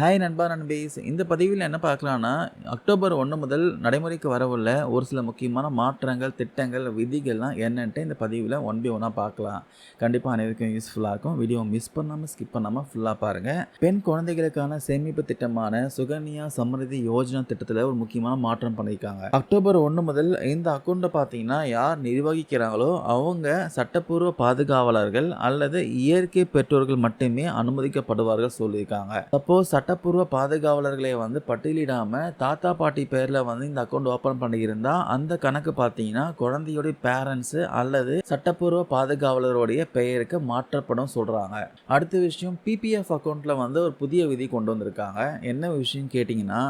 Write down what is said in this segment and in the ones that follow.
Hi நண்பா நண்பீஸ். இந்த பதிவில் என்ன பார்க்கலான்னா அக்டோபர் ஒன்று முதல் நடைமுறைக்கு வரவுள்ள ஒரு சில முக்கியமான மாற்றங்கள் திட்டங்கள் விதிகள்லாம் என்னன்ட்டு இந்த பதிவில் ஒன் பை ஒன்னாக பார்க்கலாம். கண்டிப்பாக அனைவருக்கும் யூஸ்ஃபுல்லாக இருக்கும். வீடியோ மிஸ் பண்ணாமல் ஸ்கிப் பண்ணாமல் ஃபுல்லாக பாருங்கள் பெண் குழந்தைகளுக்கான சேமிப்பு திட்டமான சுகன்யா சமரிதி யோஜனா திட்டத்தில் ஒரு முக்கியமான மாற்றம் பண்ணியிருக்காங்க. அக்டோபர் ஒன்று முதல் இந்த அக்கௌண்ட்டை பார்த்தீங்கன்னா யார் நிர்வகிக்கிறாங்களோ அவங்க சட்டப்பூர்வ பாதுகாவலர்கள் அல்லது இயற்கை பெற்றோர்கள் மட்டுமே அனுமதிக்கப்படுவார்கள் சொல்லியிருக்காங்க. சப்போஸ் சட்டப்பூர்வ பாதுகாவலர்களை வந்து பட்டியலிடாமல் தாத்தா பாட்டி பேரில் வந்து இந்த அக்கௌண்ட் ஓப்பன் பண்ணியிருந்தா அந்த கணக்கு பார்த்தீங்கன்னா குழந்தையோடைய பேரண்ட்ஸு அல்லது சட்டப்பூர்வ பாதுகாவலருடைய பெயருக்கு மாற்றப்படும் சொல்கிறாங்க அடுத்த விஷயம் பிபிஎஃப் அக்கௌண்ட்டில் வந்து ஒரு புதிய விதி கொண்டு வந்திருக்காங்க. என்ன விஷயம் கேட்டிங்கன்னா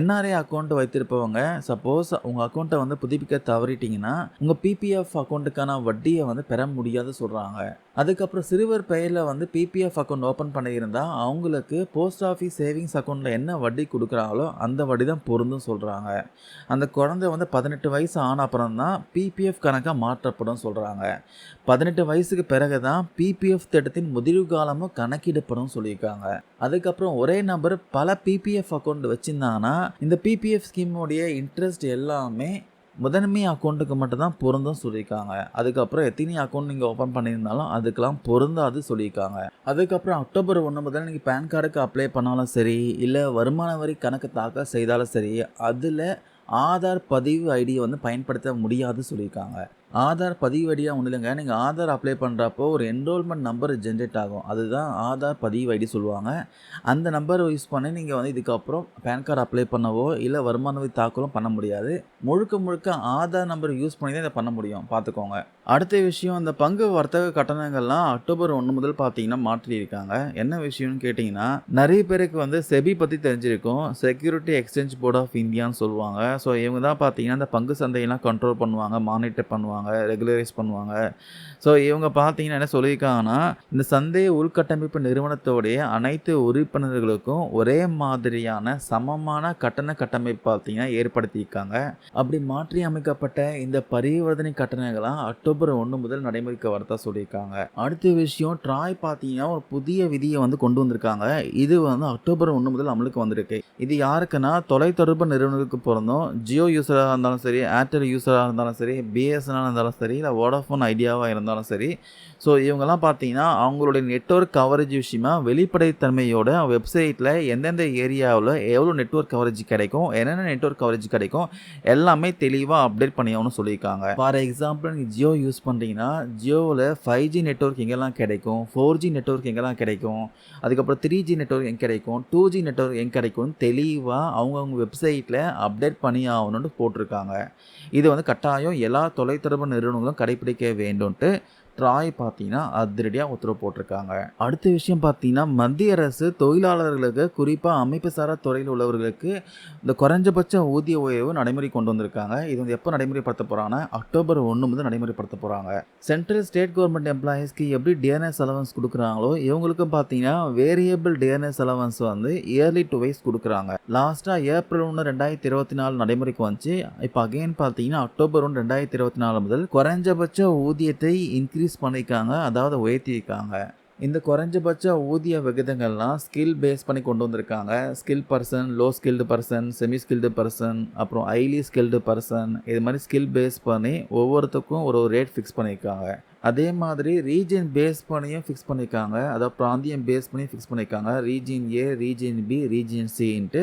என்ஆர்ஐ அக்கௌண்ட் வைத்திருப்பவங்க சப்போஸ் உங்கள் அக்கௌண்ட்டை வந்து புதுப்பிக்க தவறிட்டீங்கன்னா உங்கள் பிபிஎஃப் அக்கௌண்ட்டுக்கான வட்டியை வந்து பெற முடியாது சொல்கிறாங்க அதுக்கப்புறம் சிறுவர் பெயரில் வந்து பிபிஎஃப் அக்கௌண்ட் ஓப்பன் பண்ணியிருந்தால் அவங்களுக்கு போஸ்ட் ஆஃபீஸ் சேவிங்ஸ் அக்கௌண்ட்டில் என்ன வட்டி கொடுக்குறாங்களோ அந்த வட்டி தான் பொருந்தும் சொல்கிறாங்க அந்த குழந்தை வந்து பதினெட்டு வயசு ஆன அப்புறம் தான் பிபிஎஃப் கணக்காக மாற்றப்படும் சொல்கிறாங்க பதினெட்டு வயசுக்கு பிறகு தான் பிபிஎஃப் திட்டத்தின் முதிர்வு காலமும் கணக்கிடப்படும் சொல்லியிருக்காங்க. அதுக்கப்புறம் ஒரே நபர் பல பிபிஎஃப் அக்கௌண்ட் வச்சுருந்தாங்கன்னா இந்த பிபிஎஃப் ஸ்கீமுடைய இன்ட்ரெஸ்ட் எல்லாமே முதன்மை அக்கௌண்ட்டுக்கு மட்டும் தான் பொருந்தும் சொல்லியிருக்காங்க. அதுக்கப்புறம் எத்தனை அக்கௌண்ட் நீங்கள் ஓப்பன் பண்ணியிருந்தாலும் அதுக்கெல்லாம் பொருந்தாது சொல்லியிருக்காங்க. அதுக்கப்புறம் அக்டோபர் ஒன்று முதல் நீங்கள் பேன் கார்டுக்கு அப்ளை பண்ணாலும் சரி இல்லை வருமான வரி கணக்கு தாக்கல் செய்தாலும் சரி அதில் ஆதார் பதிவு ஐடியை வந்து பயன்படுத்த முடியாது சொல்லியிருக்காங்க. ஆதார் பதிவடியாக ஒன்றும் இல்லைங்க. நீங்கள் ஆதார் அப்ளை பண்ணுறப்போ ஒரு என்ரோல்மெண்ட் நம்பர் ஜென்ரேட் ஆகும். அதுதான் ஆதார் பதிவு ஐடி சொல்லுவாங்க. அந்த நம்பரை யூஸ் பண்ணி நீங்கள் வந்து இதுக்கப்புறம் பேன் கார்டு அப்ளை பண்ணவோ இல்லை வருமான வரி தாக்கலும் பண்ண முடியாது. முழுக்க முழுக்க ஆதார் நம்பர் யூஸ் பண்ணி தான் இதை பண்ண முடியும். பார்த்துக்கோங்க அடுத்த விஷயம் இந்த பங்கு வர்த்தக கட்டணங்கள்லாம் அக்டோபர் ஒன்று முதல் பார்த்தீங்கன்னா மாற்றியிருக்காங்க. என்ன விஷயம்னு கேட்டிங்கன்னா நிறைய பேருக்கு வந்து செபி பற்றி தெரிஞ்சிருக்கும். செக்யூரிட்டி எக்ஸ்சேஞ்ச் போர்ட் ஆஃப் இந்தியான்னு சொல்லுவாங்க. ஸோ இவங்க தான் பார்த்தீங்கன்னா இந்த பங்கு சந்தையெல்லாம் கண்ட்ரோல் பண்ணுவாங்க மானிட்டர் பண்ணுவாங்க. ரெகுலரைஸ் பண்ணுவாங்க. ஸோ இவங்க பார்த்தீங்கன்னா என்ன சொல்லியிருக்காங்கன்னா இந்த சந்தை உள்கட்டமைப்பு நிறுவனத்தோடைய அனைத்து உறுப்பினர்களுக்கும் ஒரே மாதிரியான சமமான கட்டண கட்டமைப்பு பார்த்தீங்கன்னா ஏற்படுத்தியிருக்காங்க. அப்படி மாற்றி அமைக்கப்பட்ட இந்த பரிவர்த்தனை கட்டணங்களாம் அக்டோபர் ஒன்று முதல் நடைமுறைக்கு வரதா சொல்லியிருக்காங்க. அடுத்த விஷயம் ட்ராய் பார்த்தீங்கன்னா ஒரு புதிய விதியை வந்து கொண்டு வந்திருக்காங்க. இது வந்து அக்டோபர் ஒன்று முதல் அமலுக்கு வந்திருக்கு. இது யாருக்குன்னா தொலைத்தொடர்பு நிறுவனங்களுக்கு பிறந்தோம் ஜியோ யூஸராக இருந்தாலும் சரி ஏர்டெல் யூஸராக இருந்தாலும் சரி பிஎஸ்என்எல் இருந்தாலும் சரி இல்லை வோடாஃபோன் ஐடியாவாக இருந்தாலும் சரி. ஸோ இவங்கெல்லாம் பார்த்தீங்கன்னா அவங்களுடைய நெட்ஒர்க் கவரேஜ் விஷயமா வெளிப்படைத்தன்மையோட வெப்சைட்டில் எந்தெந்த ஏரியாவில் எவ்வளோ நெட்ஒர்க் கவரேஜ் கிடைக்கும் என்னென்ன நெட்ஒர்க் கவரேஜ் கிடைக்கும் எல்லாமே தெளிவாக அப்டேட் பண்ணியாகணும்னு சொல்லியிருக்காங்க. ஃபார் எக்ஸாம்பிள் நீங்கள் ஜியோ யூஸ் பண்ணுறீங்கன்னா ஜியோவில் ஃபைவ் ஜி நெட்ஒர்க் எங்கெல்லாம் கிடைக்கும் ஃபோர் ஜி நெட்ஒர்க் எங்கெல்லாம் கிடைக்கும் அதுக்கப்புறம் த்ரீ ஜி நெட்ஒர்க் எங்கே கிடைக்கும் டூ ஜி நெட்ஒர்க் எங்கே கிடைக்கும்னு தெளிவாக அவங்கவுங்க வெப்சைட்டில் அப்டேட் பண்ணி ஆகணும்னு போட்டிருக்காங்க. இது வந்து கட்டாயம் எல்லா தொலைத்தொடர்பு நிறுவனங்களும் கடைபிடிக்க வேண்டும்ட்டு ட்ராய் பார்த்தீங்கன்னா அதிரடியாக உத்தரவு போட்டிருக்காங்க. அடுத்த விஷயம் பார்த்தீங்கன்னா மத்திய அரசு தொழிலாளர்களுக்கு குறிப்பாக அமைப்பு சாரா துறையில் உள்ளவர்களுக்கு இந்த குறைஞ்சபட்ச ஊதிய உயர்வு நடைமுறை கொண்டு வந்திருக்காங்க. இது வந்து எப்போ நடைமுறைப்படுத்த போகிறாங்கன்னா அக்டோபர் ஒன்று முதல் நடைமுறைப்படுத்த போகிறாங்க சென்ட்ரல் ஸ்டேட் கவர்மெண்ட் எம்ப்ளாயீஸ்க்கு எப்படி டிஎன்எஸ் அலவன்ஸ் கொடுக்குறாங்களோ இவங்களுக்கும் பார்த்தீங்கன்னா வேரியபிள் டிஎன்எஸ் அலவன்ஸ் வந்து இயர்லி டூ வைஸ் கொடுக்குறாங்க. லாஸ்ட்டாக ஏப்ரல் ஒன்று ரெண்டாயிரத்தி இருபத்தி நாலு நடைமுறைக்கு வந்துச்சு. இப்போ அகைன் பார்த்தீங்கன்னா அக்டோபர் ஒன்று ரெண்டாயிரத்தி இருபத்தி நாலு முதல் குறைஞ்சபட்ச ஊதியத்தை இன்க்ரீஸ் பண்ணியிருக்காங்க அதாவது உயர்த்தியிருக்காங்க. இந்த குறைஞ்சபட்ச ஊதிய விகிதங்கள்லாம் ஸ்கில் பேஸ் பண்ணி கொண்டு வந்திருக்காங்க. Skill person low skilled person semi skilled person அப்புறம் ஹைலி ஸ்கில்டு பர்சன் இது மாதிரி ஸ்கில் பேஸ் பண்ணி ஒவ்வொருத்துக்கும் ஒரு ரேட் ஃபிக்ஸ் பண்ணியிருக்காங்க. அதே மாதிரி ரீஜன் பேஸ் பண்ணியும் ஃபிக்ஸ் பண்ணியிருக்காங்க. அதாவது பிராந்தியம் பேஸ் பண்ணி ஃபிக்ஸ் பண்ணியிருக்காங்க. Region A region B region சின்ட்டு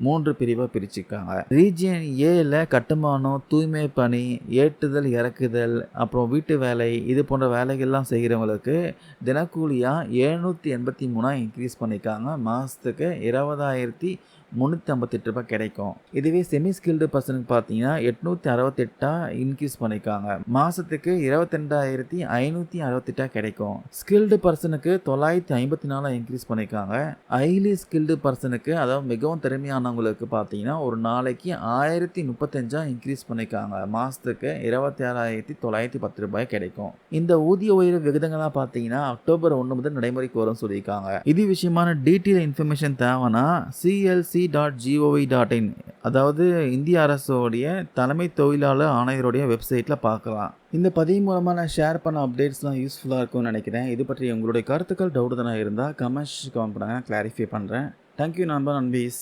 மூன்று பிரிவாக பிரிச்சுருக்காங்க ரீஜியன் ஏல கட்டுமானம் தூய்மை பணி ஏற்றுதல் இறக்குதல் அப்புறம் வீட்டு வேலை இது போன்ற வேலைகள்லாம் செய்கிறவங்களுக்கு தினக்கூலியாக எழுநூற்றி எண்பத்தி மூணாக இன்க்ரீஸ் பண்ணியிருக்காங்க மாதத்துக்கு இருபதாயிரத்தி முந்நூற்றி ஐம்பத்தெட்டு ரூபாய் கிடைக்கும். இதுவே செமி ஸ்கில்டு பர்சனுக்கு பார்த்தீங்கன்னா எட்நூற்றி அறுபத்தெட்டா இன்க்ரீஸ் பண்ணியிருக்காங்க. மாதத்துக்கு இருபத்தெண்டாயிரத்தி ஐநூற்றி அறுபத்தெட்டா கிடைக்கும். ஸ்கில்டு பர்சனுக்கு தொள்ளாயிரத்தி ஐம்பத்தி நாலாக இன்க்ரீஸ் பண்ணியிருக்காங்க. ஹைலி ஸ்கில்டு பர்சனுக்கு அதாவது மிகவும் திறமையானவங்களுக்கு பார்த்தீங்கன்னா ஒரு நாளைக்கு ஆயிரத்தி முப்பத்தஞ்சா இன்க்ரீஸ் பண்ணியிருக்காங்க. மாதத்துக்கு இருபத்தி ஆறாயிரத்தி தொள்ளாயிரத்தி பத்து ரூபாய் கிடைக்கும். இந்த ஊதிய உயர்வு விகிதங்களாக பார்த்தீங்கன்னா அக்டோபர் ஒன்று முதல் நடைமுறைக்கு வரும்னு சொல்லியிருக்காங்க. இது விஷயமான டீட்டெயில் இன்ஃபர்மேஷன் தேவைன்னா CLC dot GOV dot in. அதாவது இந்திய அரசோடைய தலைமை தொழிலாளர் ஆணையருடைய வெப்சைட்டில் பார்க்கலாம். இந்த பதிவு மூலமாக நான் ஷேர் பண்ண அப்டேட்ஸ்லாம் யூஸ்ஃபுல்லாக இருக்கும்னு நினைக்கிறேன். இது பற்றி உங்களுடைய கருத்துக்கள் டவுட் தானே இருந்தால் கமெண்ட்ஸ் கமெண்ட் பண்ணுங்கள் கிளாரிஃபை பண்ணுறேன் தேங்க் யூ அன்பீஸ்